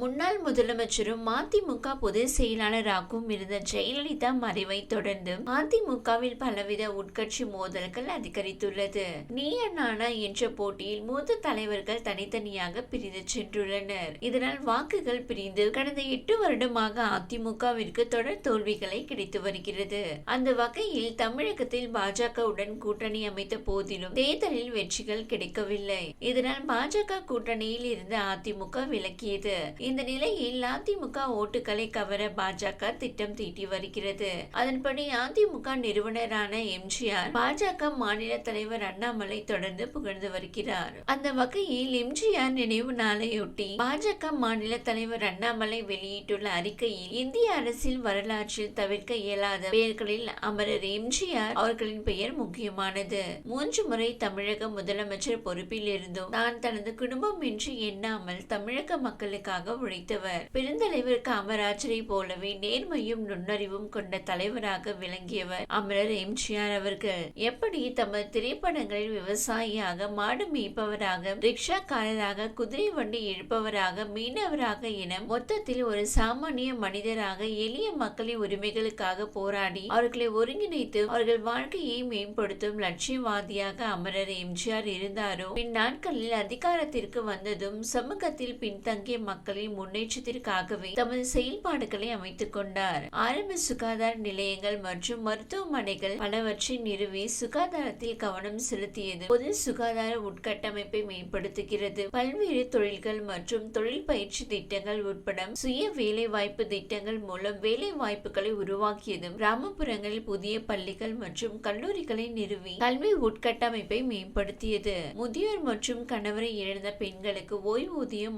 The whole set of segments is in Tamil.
முன்னாள் முதலமைச்சரும் மதிமுக பொதுச் செயலாளராகவும் இருந்த ஜெயலலிதா மறைவை தொடர்ந்து மதிமுகவில் பலவித உட்கட்சி மோதல்கள் அதிகரித்துள்ளது. நீய நானா என்ற போட்டியில் மூத்த தலைவர்கள் தனித்தனியாக பிரிந்து சென்றுள்ளனர். இதனால் வாக்குகள் பிரிந்து கடந்த எட்டு வருடமாக அதிமுகவிற்கு தொடர் தோல்விகளை கிடைத்து வருகிறது. அந்த வகையில் தமிழகத்தில் பாஜகவுடன் கூட்டணி அமைத்த போதிலும் தேர்தலில் வெற்றிகள் கிடைக்கவில்லை. இதனால் பாஜக கூட்டணியில் இருந்த அதிமுக விலக்கியது இந்த நிலையில் அதிமுக ஓட்டுகளை கவர பாஜக திட்டம் தீட்டி வருகிறது. அதன்படி அதிமுக நிறுவனரான எம்ஜிஆர் பாஜக மாநில தலைவர் அண்ணாமலை தொடர்ந்து புகழ்ந்து வருகிறார். அந்த வகையில் எம்ஜிஆர் நினைவு நாளையொட்டி பாஜக மாநில தலைவர் அண்ணாமலை வெளியிட்டுள்ள அறிக்கையில் இந்திய அரசின் வரலாற்றில் தவிர்க்க இயலாத பெயர்களில் அமரர் எம்ஜிஆர் அவர்களின் பெயர் முக்கியமானது. மூன்று முறை தமிழக முதலமைச்சர் பொறுப்பில் இருந்தும் தான் தனது குடும்பம் என்று எண்ணாமல் தமிழக மக்களுக்காக உழைத்தவர் பெருந்தலைவர் காமராஜரை போலவே நேர்மையும் நுண்ணறிவும் கொண்ட தலைவராக விளங்கியவர் அமரர் எம்ஜிஆர் அவர்கள் எப்படி தமது திரைப்படங்களில் விவசாயியாக மாடு மேய்ப்பவராக ரிக்ஷாக்காரராக குதிரை வண்டி இழுப்பவராக மீனவராக என மொத்தத்தில் ஒரு சாமானிய மனிதராக எளிய மக்களின் உரிமைகளுக்காக போராடி அவர்களை ஒருங்கிணைத்து அவர்கள் வாழ்க்கையை மேம்படுத்தும் லட்சியவாதியாக அமரர் எம்ஜிஆர் இருந்தாரோ? பின்னாட்களில் அதிகாரத்திற்கு வந்ததும் சமூகத்தில் பின்தங்கிய மக்களின் முன்னேற்றத்திற்காகவே தமது செயல்பாடுகளை அமைத்துக் கொண்டார். ஆரம்ப சுகாதார நிலையங்கள் மற்றும் மருத்துவமனைகள் பலவற்றை நிறுவி சுகாதாரத்தில் கவனம் செலுத்தியது. பொது சுகாதார உட்கட்டமைப்பை மேம்படுத்துகிறது. பல்வேறு தொழில்கள் மற்றும் தொழில் பயிற்சி திட்டங்கள் உட்பட சுய வேலை வாய்ப்பு திட்டங்கள் மூலம் வேலை வாய்ப்புகளை உருவாக்கியதும் கிராமப்புறங்களில் புதிய பள்ளிகள் மற்றும் கல்லூரிகளை நிறுவி கல்வி உட்கட்டமைப்பை மேம்படுத்தியது. முதியோர் மற்றும் கணவரை இழந்த பெண்களுக்கு ஓய்வூதியம்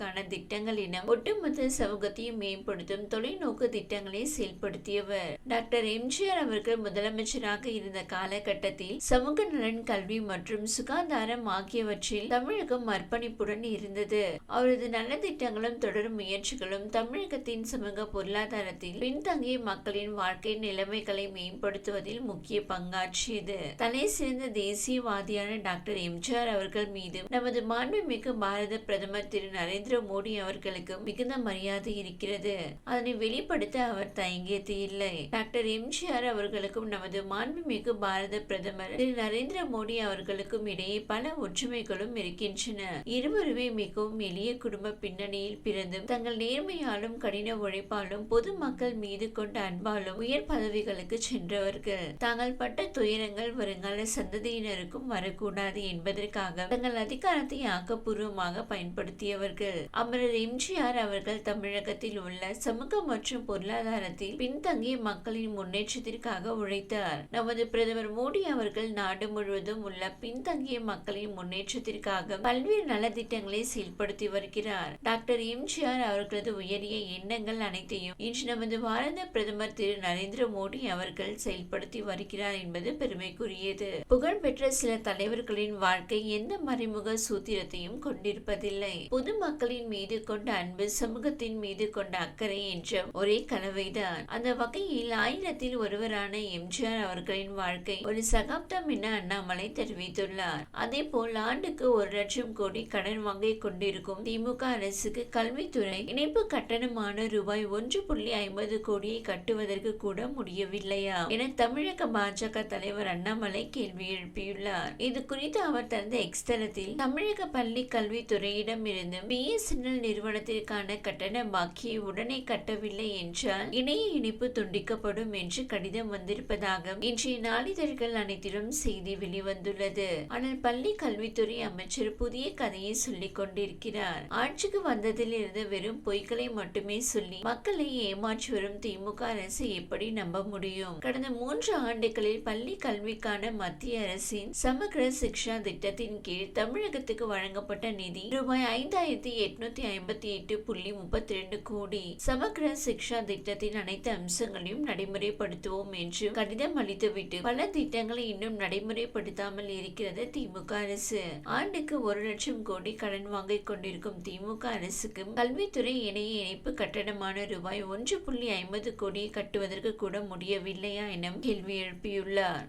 வளர்ச்சிக்கான திட்டங்கள் என ஒட்டுமொத்த சமூகத்தையும் மேம்படுத்தும் தொலைநோக்கு திட்டங்களை செயல்படுத்தியவர். டாக்டர் எம்ஜிஆர் அவர்கள் முதலமைச்சராக இருந்த காலகட்டத்தில் சமூக நலன் கல்வி மற்றும் சுகாதாரம் ஆகியவற்றில் தமிழகம் அர்ப்பணிப்புடன் இருந்தது. அவரது நல்ல திட்டங்களும் தொடரும் முயற்சிகளும் தமிழகத்தின் சமூக பொருளாதாரத்தில் பின்தங்கிய மக்களின் வாழ்க்கை நிலைமைகளை மேம்படுத்துவதில் முக்கிய பங்காற்றியது. தலை சிறந்த தேசியவாதியான டாக்டர் எம்ஜிஆர் அவர்கள் மீது நமது மாண்புமிகு பாரத பிரதமர் திரு நரேந்திர மோடி அவர்களுக்கு மிகுந்த மரியாதை இருக்கிறது. அதனை வெளிப்படுத்த அவர் தயங்கியது இல்லை. டாக்டர் எம்ஜிஆர் அவர்களுக்கும் நமது மாண்புமிகு பாரத பிரதமர் திரு. நரேந்திர மோடி அவர்களுக்கும் இடையே பல ஒற்றுமைகளும் இருக்கின்றன. இருவருமே மிகவும் எளிய குடும்ப பின்னணியில் பிறந்தும் தங்கள் நேர்மையாலும் கடின உழைப்பாலும் பொதுமக்கள் மீது கொண்ட அன்பாலும் உயர் பதவிகளுக்கு சென்றவர்கள். தாங்கள் பட்ட துயரங்கள் வருங்கால சந்ததியினருக்கும் வரக்கூடாது என்பதற்காக தங்கள் அதிகாரத்தை ஆக்கப்பூர்வமாக பயன்படுத்தியவர்கள். அமரர் எம்ஜிஆர் அவர்கள் தமிழகத்தில் உள்ள சமூக மற்றும் பொருளாதாரத்தில் பின்தங்கிய மக்களின் முன்னேற்றத்திற்காக உழைத்தார். நமது பிரதமர் மோடி அவர்கள் நாடு முழுவதும் உள்ள பின்தங்கிய மக்களின் முன்னேற்றத்திற்காக பல்வேறு நலத்திட்டங்களை செயல்படுத்தி வருகிறார். டாக்டர் எம்ஜிஆர் அவர்களது உயரிய எண்ணங்கள் அனைத்தையும் இன்று நமது பாரத பிரதமர் திரு நரேந்திர மோடி அவர்கள் செயல்படுத்தி வருகிறார் என்பது பெருமைக்குரியது. புகழ்பெற்ற சில தலைவர்களின் வாழ்க்கை எந்த மறைமுக சூத்திரத்தையும் கொண்டிருப்பதில்லை. பொதுமக்கள் மக்களின் மீது கொண்ட அன்பு சமூகத்தின் மீது கொண்ட அக்கறை என்ற ஒரே கலவைதான் அந்த வகையில் ஆயிரத்தில் ஒருவரான எம்ஜிஆர் அவர்களின் வாழ்க்கை ஒரு சகாப்தம் என அண்ணாமலை தெரிவித்துள்ளார். அதே போல் ஆண்டுக்கு ஒரு லட்சம் கோடி கடன் வாங்கிக் கொண்டிருக்கும் திமுக அரசுக்கு கல்வித்துறை இணைப்பு கட்டணமான ரூபாய் ஒன்று புள்ளி ஐம்பது கோடியை கட்டுவதற்கு கூட முடியவில்லையா என தமிழக பாஜக தலைவர் அண்ணாமலை கேள்வி எழுப்பியுள்ளார். இது குறித்து அவர் தனது எக்ஸ்தலத்தில் தமிழக பள்ளி கல்வித்துறையிடம் இருந்து பிஎஸ்என்எல் நிறுவனத்திற்கான கட்டண பாக்கி உடனே கட்டவில்லை என்றால் இணைய இணைப்பு துண்டிக்கப்படும் என்று கடிதம் வந்திருப்பதாக இன்றைய நாளிதழ்கள் அனைத்திலும் செய்தி வெளிவந்துள்ளது. ஆனால் பள்ளி கல்வித்துறை அமைச்சர் புதிய கதையை சொல்லிக் கொண்டிருக்கிறார். ஆட்சிக்கு வந்ததிலிருந்து வெறும் பொய்களை மட்டுமே சொல்லி மக்களை ஏமாற்றி வரும் திமுக அரசு எப்படி நம்ப முடியும்? கடந்த மூன்று ஆண்டுகளில் பள்ளி கல்விக்கான மத்திய அரசின் சமக்ர சிக்ஷா திட்டத்தின் கீழ் தமிழகத்துக்கு வழங்கப்பட்ட நிதி ரூபாய் ஐந்தாயிரத்தி எட்நூத்தி ஐம்பத்தி எட்டு புள்ளி முப்பத்தி ரெண்டு கோடி. சமக்கிர சிக்ஷா திட்டத்தின் அனைத்து அம்சங்களையும் நடைமுறைப்படுத்துவோம் என்று கடிதம் அளித்துவிட்டு பல திட்டங்களை இன்னும் நடைமுறைப்படுத்தாமல் இருக்கிறது திமுக அரசு. ஆண்டுக்கு ஒரு லட்சம் கோடி கடன் வாங்கிக் கொண்டிருக்கும் திமுக அரசுக்கு கல்வித்துறை இணைய இணைப்பு கட்டணமான ரூபாய் ஒன்று புள்ளி ஐம்பது கோடியை கட்டுவதற்கு கூட முடியவில்லையா என கேள்வி எழுப்பியுள்ளார்.